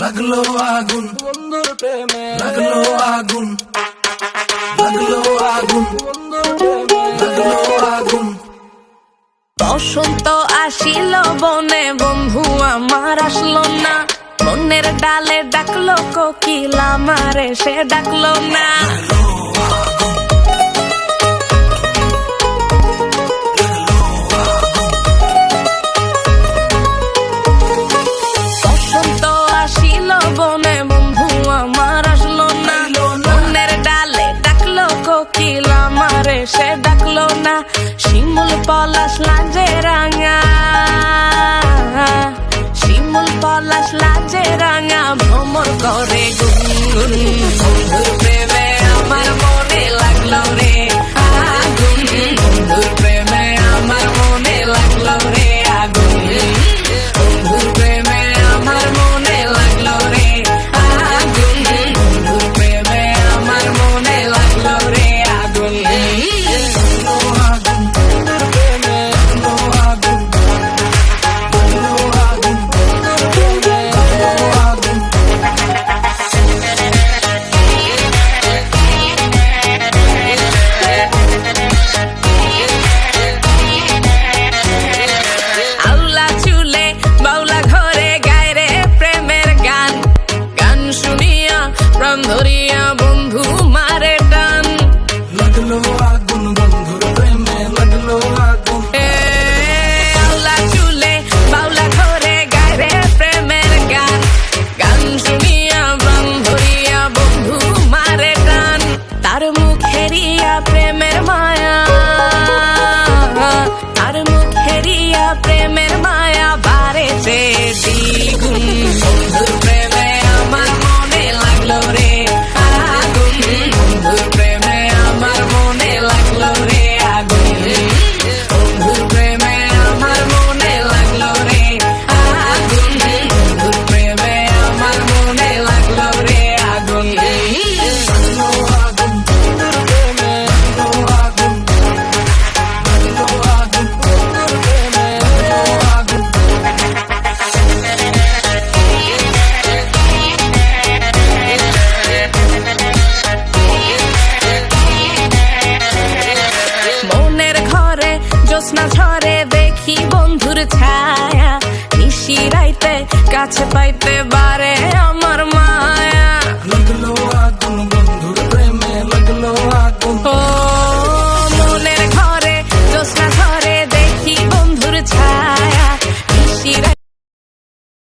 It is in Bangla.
লাগল আগুন। বন্ধুর প্রেমে। লাগল আগুন। লাগল আগুন। লাগল আগুন। বসন্ত আসিল বনে বন্ধু আমার আসলো না। বনের ডালে ডাকলো কোকিল আমারে সে ডাকলো না। শিমুল পলাশ লাজে রাঙা। শিমুল পলাশ লাজে রাঙা ভ্রমর করে গুনগুন। বন্ধুর জ্যোৎস্না ঝরে দেখি বন্ধুর ছায়া। নিশি রাইতে কাছে পাইতে বারে আমার মায়া। লাগল আগুন বন্ধুর